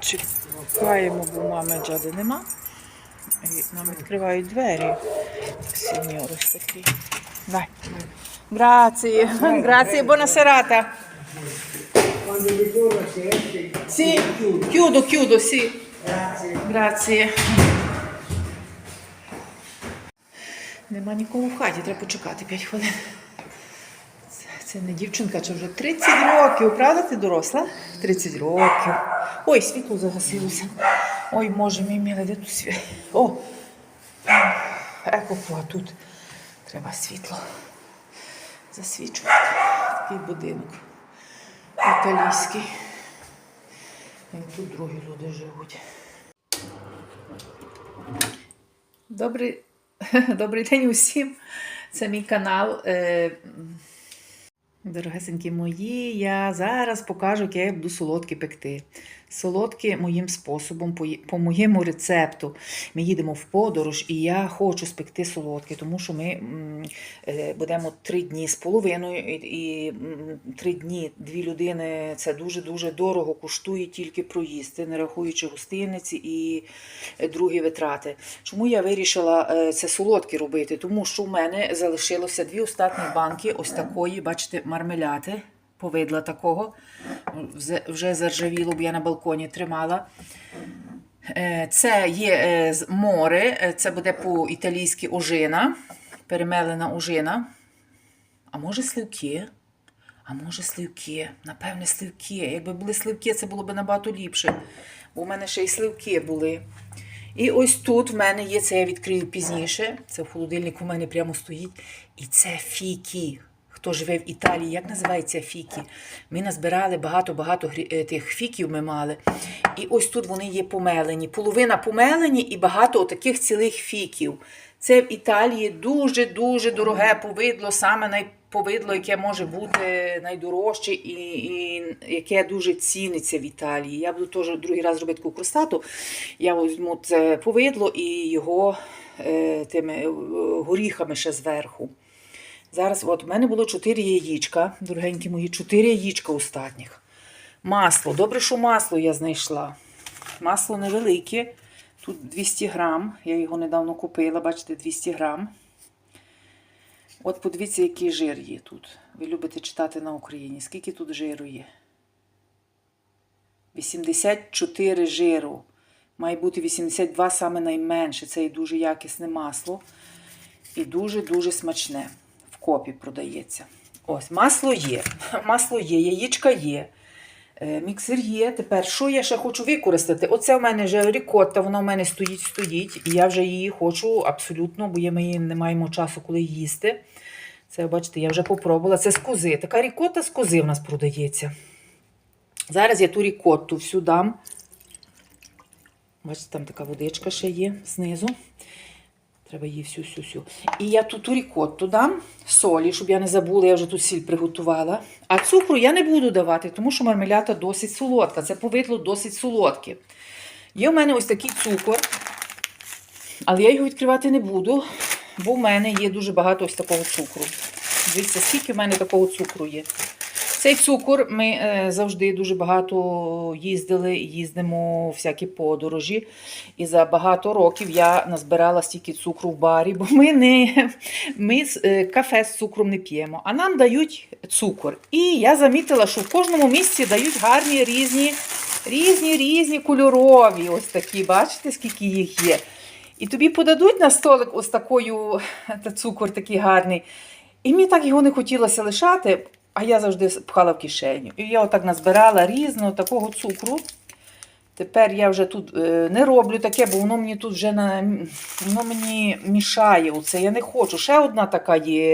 Чекаємо, бо мами джади нема. І нам відкривають двері. Сеньор ось такий. Дай. Si esce. Sì, chiudo, chiudo, sì. Grazie. Grazie. Нема нікого в хаті, треба почекати 5 хвилин. Це, не дівчинка, чи вже 30 років, правда ти доросла? 30 років. Ой, світло загасилося. Ой, може, мій милий, де тут світло? О! Еко, а тут треба світло засвічувати. Такий будинок італійський. І тут другі люди живуть. Добрий, добрий день усім. Це мій канал. Дорогесенькі мої, я зараз покажу, як я буду солодкі пекти. Солодкі моїм способом, по, моєму рецепту. Ми їдемо в подорож, і я хочу спекти солодкі, тому що ми е, будемо три дні з половиною, і, три дні дві людини це дуже-дуже дорого коштує тільки проїсти, не рахуючи гостиниці і е, другі витрати. Чому я вирішила е, це солодкі робити? Тому що в мене залишилося дві остатні банки ось такої, бачите, мармеляти, повидла такого. Вже- заржавіло, бо я на балконі тримала. Е, Це є е, море, е, це буде по-італійськи ожина, перемелена ожина. А може сливки? А може сливки? Напевне, сливки. Якби були сливки, це було б набагато ліпше. Бо в мене ще й сливки були. І ось тут в мене є, це я відкрию пізніше. Це в холодильнику в мене прямо стоїть. І це фікі. Хто живе в Італії, як називається фікі? Ми назбирали багато-багато е, тих фіків ми мали. І ось тут вони є помелені. Половина помелені і багато таких цілих фіків. Це в Італії дуже-дуже дороге повидло, саме найповидло, яке може бути найдорожче і, і яке дуже ціниться в Італії. Я буду теж другий раз робити таку. Я візьму це повидло і його е, тими е, горіхами ще зверху. Зараз, от, у мене було 4 яєчка, дорогенькі мої, 4 яєчка остатніх. Масло. Добре, що масло я знайшла. Масло невелике. Тут 200 грам. Я його недавно купила, бачите, 200 грам. От подивіться, який жир є тут. Ви любите читати на Україні. Скільки тут жиру є? 84 жиру. Має бути 82 саме найменше. Це і дуже якісне масло. І дуже-дуже смачне. Копі продається. Ось, масло є. Масло є, яєчка є. Е, Міксер є. Тепер, що я ще хочу використати? Оце в мене вже рікотта, вона в мене стоїть, стоїть. І я вже її хочу абсолютно, бо ми не маємо часу, коли їсти. Це, бачите, я вже попробувала. Це з кози. Така рікотта з кози в нас продається. Зараз я ту рікотту всю дам. Бачите, там така водичка ще є знизу. Треба її всю-всю-всю. І я тут ту рікотту дам солі, щоб я не забула, я вже тут сіль приготувала. А цукру я не буду давати, тому що мармелята досить солодка. Це повидло досить солодке. Є в мене ось такий цукор, але я його відкривати не буду, бо в мене є дуже багато ось такого цукру. Дивіться, скільки в мене такого цукру є. Цей цукор ми е, завжди дуже багато їздили, їздимо всякі подорожі. І за багато років я назбирала стільки цукру в барі, бо ми не ми е, кафе з цукром не п'ємо, а нам дають цукор. І я замітила, що в кожному місці дають гарні різні, різні, різні кольорові. Ось такі, бачите, скільки їх є. І тобі подадуть на столик ось такою та цукор такий гарний. І мені так його не хотілося лишати, а я завжди пхала в кишеню. І я отак назбирала різного такого цукру. Тепер я вже тут е, не роблю таке, бо воно мені тут вже на, воно мені мішає. Оце. Я не хочу. Ще одна така є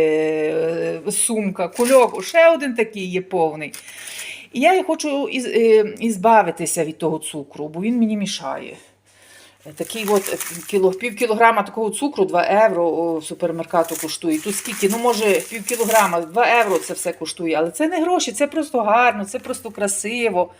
е, сумка, кульок, ще один такий є повний. І я хочу із, е, ізбавитися від того цукру, бо він мені мішає. Такий от е, кіло, пів кілограма такого цукру 2 євро супермеркату коштує. Тут скільки? Ну, може, пів кілограма, 2 євро це все коштує. Але це не гроші, це просто гарно, це просто красиво.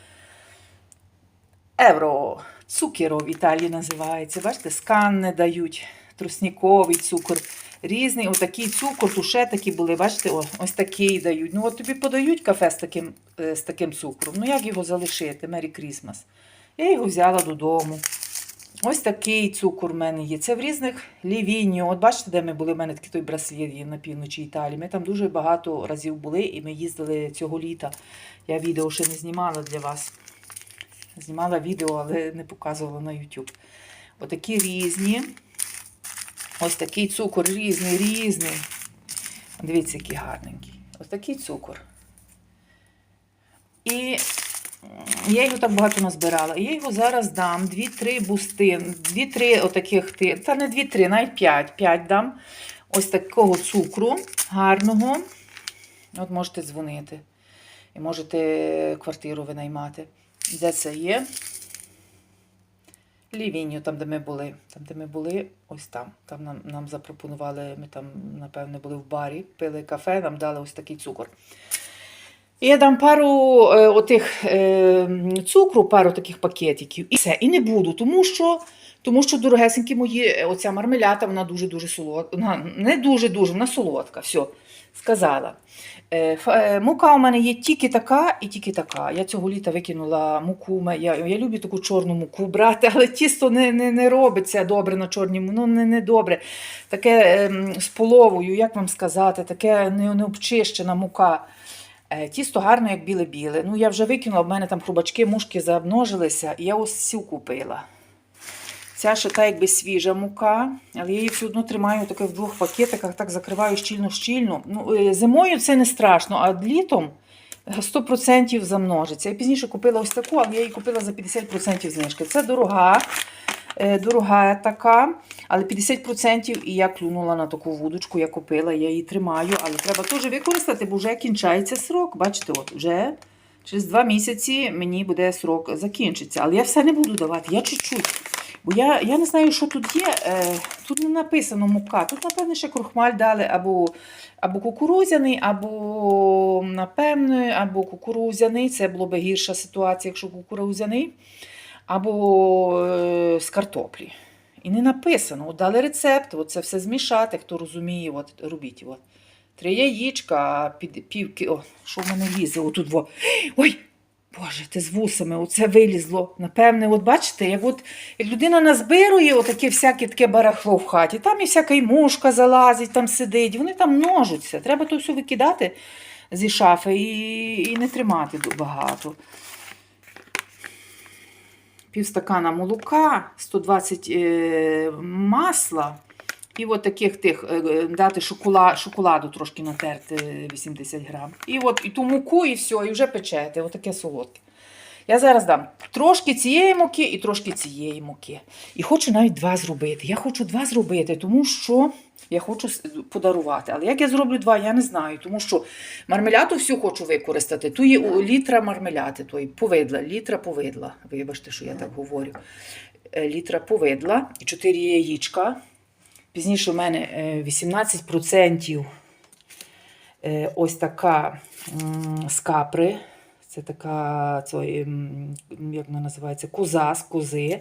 Евро. Цукеро в Італії називається. Бачите, скан не дають, тросніковий цукор. Різний, отакий цукор, тут ще такі були, бачите, о, ось такий дають. Ну, от тобі подають кафе з таким, е, з таким цукром. Ну, як його залишити? Мері Крісмас. Я його взяла додому. Ось такий цукор в мене є. Це в різних лівіньо. От бачите, де ми були? У мене такий той браслет є на півночі Італії. Ми там дуже багато разів були, і ми їздили цього літа. Я відео ще не знімала для вас. Знімала відео, але не показувала на YouTube. Отакі різні. Ось такий цукор різний, різний. Дивіться, який гарненький. Ось такий цукор. І я його так багато назбирала. Я його зараз дам 2-3 бусти, 2-3 отаких, та не 2-3, навіть 5. 5 дам ось такого цукру гарного. От можете дзвонити. І можете квартиру винаймати. Де це є? Лівіню, там, де ми були. Там, де ми були, ось там. Там нам, нам запропонували, ми там, напевне, були в барі, пили кафе, нам дали ось такий цукор. Я дам пару е, отих е, цукру, пару таких пакетиків. І все. І не буду, тому що, тому що дорогесенькі мої, е, оця мармелята, вона дуже-дуже солодка. Не дуже-дуже, вона солодка. Все, сказала. Е, е, Мука у мене є тільки така і тільки така. Я цього літа викинула муку. Я, я люблю таку чорну муку брати, але тісто не, не, не робиться добре на чорній ну не, не добре. Таке ем, з половою, як вам сказати, таке не, не обчищена мука. Е, Тісто гарно, як біле-біле. Ну, я вже викинула, в мене там хрубачки, мушки замножилися, і я ось цю купила. Ця ще та якби свіжа мука, але я її все одно тримаю таке в двох пакетиках, так закриваю щільно-щільно. Ну, е, зимою це не страшно, а літом 100% замножиться. Я пізніше купила ось таку, але я її купила за 50% знижки. Це дорога, е, дорога така, але 50% і я клюнула на таку вудочку, я купила, я її тримаю, але треба теж використати, бо вже кінчається срок. Бачите, от вже через два місяці мені буде срок закінчиться. Але я все не буду давати, я чуть-чуть. Бо я, я не знаю, що тут є. Е, тут не написано мука. Тут, напевно, ще крохмаль дали або, або кукурузяний, або, напевно, або кукурузяний. Це було б гірша ситуація, якщо кукурузяний, або е, з картоплі. І не написано. От дали рецепт, от це все змішати, хто розуміє, от робіть. От. Три яєчка, під, пів, о, що в мене лізе? Отут, во. Ой, Боже, ти з вусами, оце вилізло. Напевне, от бачите, як от як людина назбирує отаке всяке таке барахло в хаті, там і всяка й мушка залазить, там сидить, вони там множаться. Треба то все викидати зі шафи і, і не тримати багато. Півстакана молока, 120 е, масла. І от таких тих е, е, дати шоколад, шоколаду трошки натерти 80 грам. І от і ту муку, і все, і вже печете. Отаке солодке. Я зараз дам трошки цієї муки і трошки цієї муки. І хочу навіть два зробити. Я хочу два зробити, тому що я хочу подарувати. Але як я зроблю два, я не знаю. Тому що мармеляду всю хочу використати. Ту є літра мармеляти, той повидла, літра повидла. Вибачте, що я так говорю. Е, Літра повидла і 4 яєчка. Пізніше у мене е, 18% е, ось така з капри. Це така, це, як вона називається, коза з кози.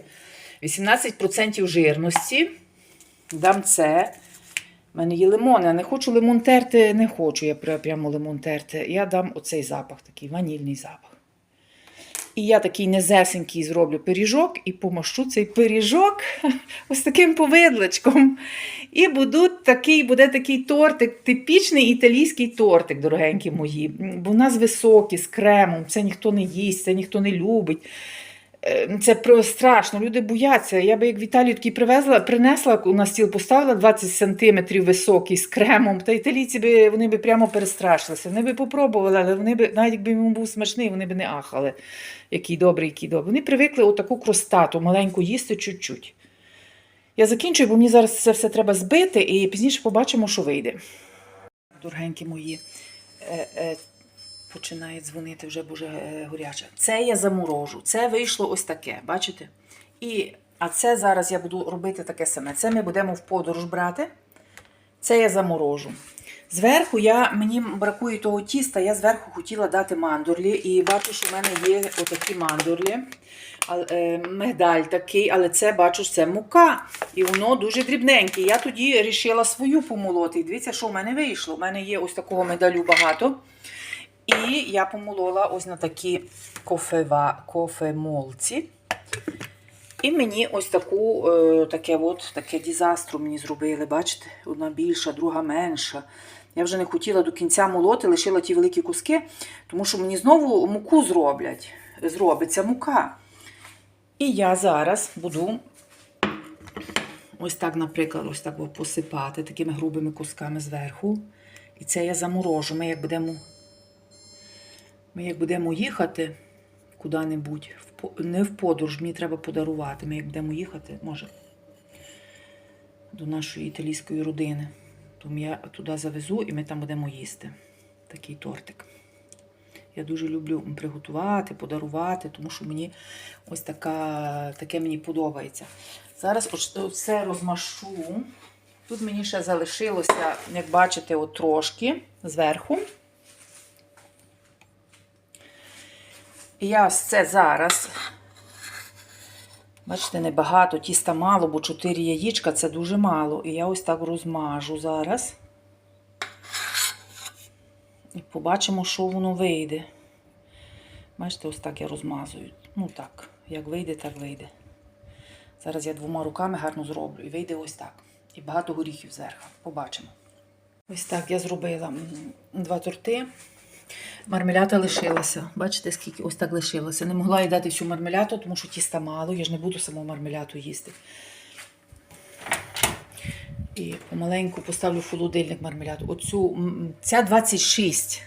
18% жирності. Дам це. У мене є лимон. Я не хочу лимон терти, не хочу я прямо лимон терти. Я дам оцей запах, такий ванільний запах. І я такий незесенький зроблю пиріжок і помащу цей пиріжок ось таким повидличком. І буду такий, буде такий тортик, типічний італійський тортик, дорогенькі мої. Бо у нас високий, з кремом, це ніхто не їсть, це ніхто не любить. Е, Це страшно, люди бояться. Я би як в Італію такий привезла, принесла на стіл, поставила 20 сантиметрів високий з кремом, та італійці би вони би прямо перестрашилися. Вони би попробували, але вони би, навіть якби йому був смачний, вони би не ахали. Який добрий, який добрий. Вони привикли отаку кростату маленьку їсти чуть-чуть. Я закінчую, бо мені зараз це все треба збити, і пізніше побачимо, що вийде. Дорогенькі мої, е, е, починає дзвонити вже дуже горяче. Це я заморожу. Це вийшло ось таке, бачите? І, а це зараз я буду робити таке саме. Це ми будемо в подорож брати. Це я заморожу. Зверху я, мені бракує того тіста, я зверху хотіла дати мандурлі. І бачу, що в мене є отакі мандурлі. Е, Мигдаль такий, але це бачу, це мука. І воно дуже дрібненьке. Я тоді вирішила свою помолоти. І дивіться, що в мене вийшло. У мене є ось такого медалю багато. І я помолола ось на такі кофева, кофемолці. І мені ось таку, е, таке от, таке дізастру мені зробили. Бачите? Одна більша, друга менша. Я вже не хотіла до кінця молоти, лишила ті великі куски, тому що мені знову муку зроблять. Зробиться мука. І я зараз буду ось так, наприклад, ось так посипати такими грубими кусками зверху. І це я заморожу. Ми як будемо, ми як будемо їхати куди-небудь, не в подорож, мені треба подарувати. Ми як будемо їхати, може, до нашої італійської родини. Тому я туди завезу і ми там будемо їсти. Такий тортик. Я дуже люблю приготувати, подарувати, тому що мені ось така, таке мені подобається. Зараз це розмашу. Тут мені ще залишилося, як бачите, от трошки зверху. І я ось це зараз. Бачите, небагато, тіста мало, бо 4 яєчка це дуже мало. І я ось так розмажу зараз. І побачимо, що воно вийде. Бачите, ось так я розмазую. Ну так, як вийде, так вийде. Зараз я двома руками гарно зроблю. І вийде ось так. І багато горіхів зверху. Побачимо. Ось так я зробила два торти. Мармелята лишилася. Бачите, скільки ось так лишилося. Не могла їй дати всю мармеляту, тому що тіста мало. Я ж не буду саму мармеляту їсти. І помаленьку поставлю в холодильник мармеляту. Оцю, ця 26.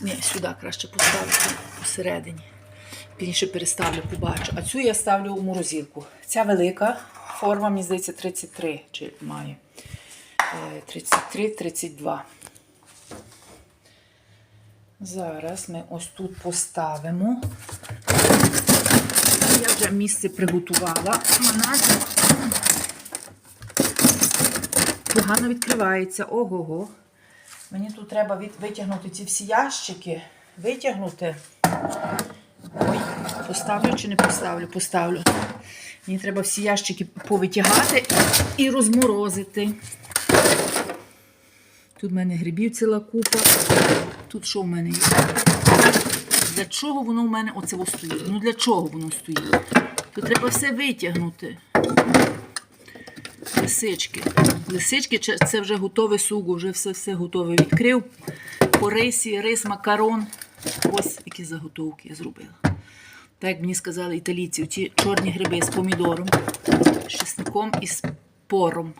Ні, сюди краще поставлю посередині. Пізніше переставлю, побачу. А цю я ставлю у морозилку. Ця велика форма, мені здається, 33 чи має. Е, 33-32. Зараз ми ось тут поставимо. Я вже місце приготувала. Вона погано відкривається. Ого-го. Мені тут треба витягнути ці всі ящики. Витягнути. Ой, поставлю чи не поставлю? Поставлю. Мені треба всі ящики повитягати і розморозити. Тут в мене грибів ціла купа. Тут що в мене є? Для чого воно в мене оце стоїть? Ну для чого воно стоїть? Тут треба все витягнути. Лисички. Лисички це- вже готове сугу, вже все все готове. Відкрив по рисі, рис, макарон. Ось які заготовки я зробила. Так як мені сказали італійці, ці чорні гриби з помідором, з чесником і з пором.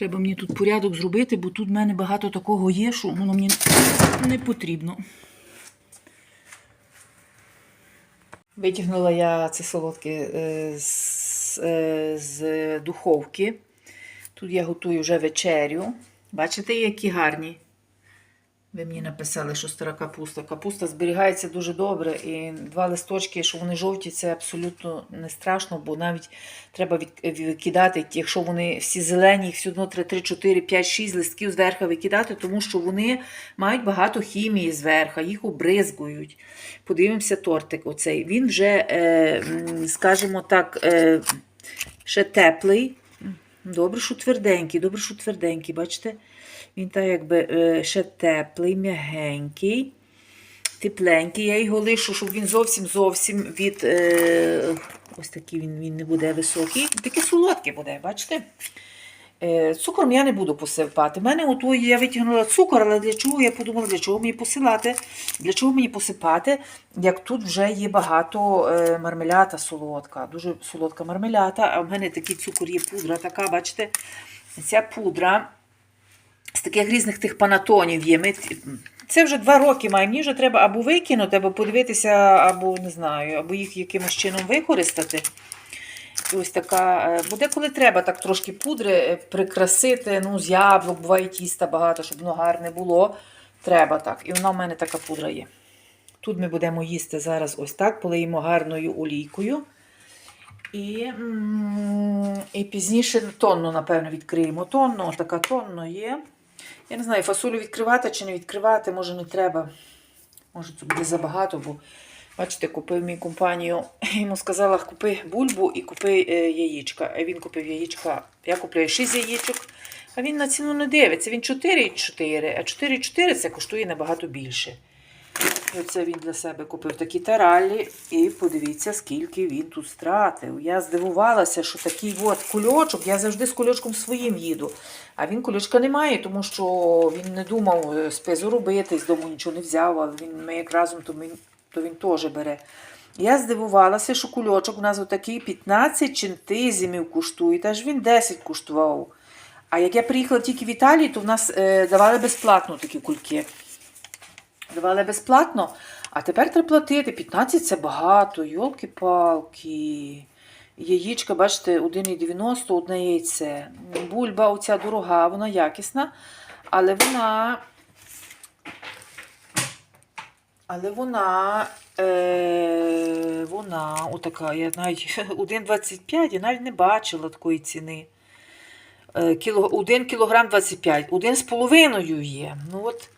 Треба мені тут порядок зробити, бо тут в мене багато такого є, що воно мені не потрібно. Витягнула я це солодке е, з, е, з духовки. Тут я готую вже вечерю. Бачите, які гарні. Ви мені написали, що стара капуста. Капуста зберігається дуже добре. І два листочки, що вони жовті, це абсолютно не страшно, бо навіть треба викидати, якщо вони всі зелені, їх все одно 3, 3, 4, 5, 6 листків зверху викидати, тому що вони мають багато хімії зверху, їх обризгують. Подивимося, тортик оцей. Він вже, е, скажімо так, е, ще теплий. Добре, що тверденький, добре, що тверденький, бачите? Він так якби е, ще теплий, м'ягенький, тепленький. Я його лишу, щоб він зовсім зовсім від. Е, ось такий він, він не буде високий. Такий солодкий буде, бачите? Е, цукром я не буду посипати. У мене ото я витягнула цукор, але для чого я подумала, для чого мені посилати? Для чого мені посипати, як тут вже є багато мармелята солодка, дуже солодка мармелята, а в мене такий цукор є пудра, така, бачите, ця пудра з таких різних тих панатонів є. Ми, це вже два роки має. Мені вже треба або викинути, або подивитися, або не знаю, або їх якимось чином використати. Ось така, е, буде коли треба так трошки пудри е, прикрасити, ну, з яблук, буває тіста багато, щоб воно гарне було. Треба так. І вона в мене така пудра є. Тут ми будемо їсти зараз ось так, полиємо гарною олійкою. І, і пізніше тонну, напевно, відкриємо. Тонну, така тонна є. Я не знаю, фасолю відкривати чи не відкривати, може не треба. Може, це буде забагато, бо бачите, купив мій компанію. Йому сказала, купи бульбу і купи е, яєчка. Він купив яєчка. Я купляю 6 яєчок, а він на ціну не дивиться. Він 4,4, а 4,4 це коштує набагато більше. Оце він для себе купив такі таралі. І подивіться, скільки він тут стратив. Я здивувалася, що такий от кульочок, я завжди з кульочком своїм їду. А він кульочка не має, тому що він не думав е, спизу робити, з дому нічого не взяв, але він, ми як разом, то він, то він теж бере. Я здивувалася, що кульочок у нас отакий 15 чинтизимів коштує, та ж він 10 коштував. А як я приїхала тільки в Італію, то в нас е, давали безплатно такі кульки. Давали безплатно, а тепер треба платити. 15 це багато, йолки-палки. Яєчка, бачите, 1,90, одне яйце. Бульба оця дорога, вона якісна, але вона. Але вона. Е, вона отака, я навіть 1,25, я навіть не бачила такої ціни. Е, кіло, 1 кілограм 25, один з половиною є. Ну от,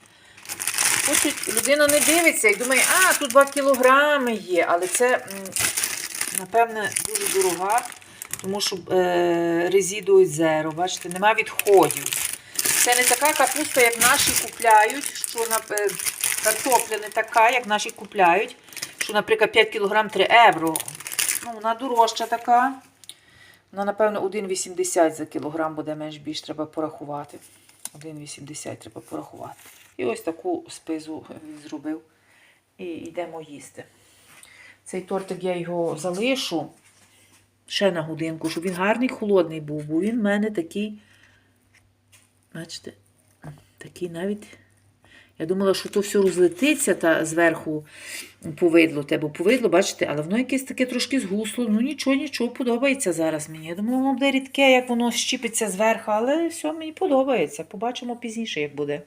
от людина не дивиться і думає, а, тут 2 кілограми є, але це, напевне, дуже дорога, тому що е, резидують зеро, бачите, нема відходів. Це не така капуста, як наші купляють, що на, е, картопля не така, як наші купляють, що, наприклад, 5 кг 3 євро. Ну, вона дорожча така. Вона, напевно, 1,80 за кілограм буде менш більш треба порахувати. 1,80 треба порахувати. І ось таку спизу він зробив. І йдемо їсти. Цей тортик я його залишу ще на годинку, щоб він гарний холодний був, бо він в мене такий. Бачите, такий навіть. Я думала, що то все розлетиться та зверху повидло те, бо повидло, бачите, але воно якесь таке трошки згусло. Ну нічого, нічого, подобається зараз мені. Я думала, воно буде рідке, як воно щіпиться зверху, але все мені подобається. Побачимо пізніше, як буде.